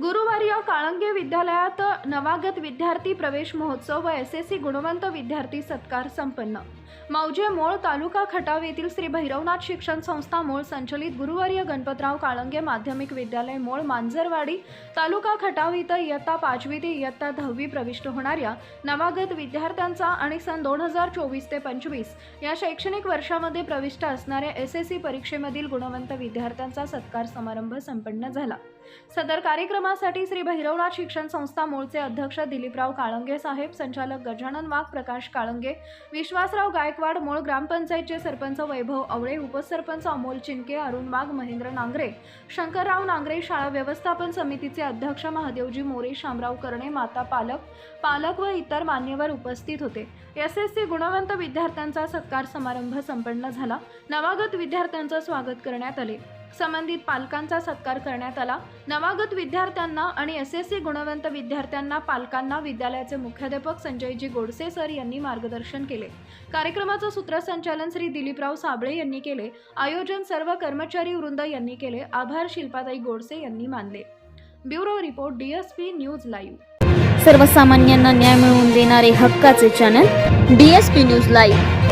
गुरुवारी काळंगे विद्यालयात नवागत विद्यार्थी प्रवेश महोत्सव व एस एस सी गुणवंत विद्यार्थी सत्कार संपन्न. मौजे मोळ तालुका खटाव येथील श्री भैरवनाथ शिक्षण संस्था मोळ संचलित गुरुवारी गणपतराव काळंगे माध्यमिक विद्यालय मोळ मांजरवाडी तालुका खटाव इथं इयत्ता पाचवी ते इयत्ता दहावी प्रविष्ट होणाऱ्या नवागत विद्यार्थ्यांचा आणि सन दोन हजार चोवीस ते पंचवीस या शैक्षणिक वर्षामध्ये प्रविष्ट असणाऱ्या एस एस सी परीक्षेमधील गुणवंत विद्यार्थ्यांचा सत्कार समारंभ संपन्न झाला. सदर कार्यक्रम कार्यक्रमासाठी श्री भैरवनाथ शिक्षण संस्था मूळचे अध्यक्ष दिलीपराव काळंगे साहेब संचालक गजानन वाघ प्रकाश काळंगे विश्वासराव गायकवाड मूळ ग्रामपंचायतचे सरपंच वैभव आवळे उपसरपंच अमोल चिनके अरुण वाघ महेंद्र नांगरे शंकरराव नांगरे शाळा व्यवस्थापन समितीचे अध्यक्ष महादेवजी मोरे शामराव करणे माता पालक पालक व इतर मान्यवर उपस्थित होते. एस एस सी गुणवंत विद्यार्थ्यांचा सत्कार समारंभ संपन्न झाला. नवागत विद्यार्थ्यांचं स्वागत करण्यात आले. संबंधित पालकांचा सत्कार करण्यात आला. नवागत विद्यार्थ्यांना आणि एस एस सी गुणवंत विद्यार्थ्यांना पालकांना विद्यालयाचे मुख्याध्यापक संजयजी गोडसे सर यांनी मार्गदर्शन केले. कार्यक्रमाचं सूत्रसंचालन श्री दिलीपराव साबळे यांनी केले. आयोजन सर्व कर्मचारी वृंद यांनी केले. आभार शिल्पाताई गोडसे यांनी मानले. Bureau report DSP news live. सर्वसामान्यांना न्याय मिळवून देणारे हक्काचे channel D S P news live.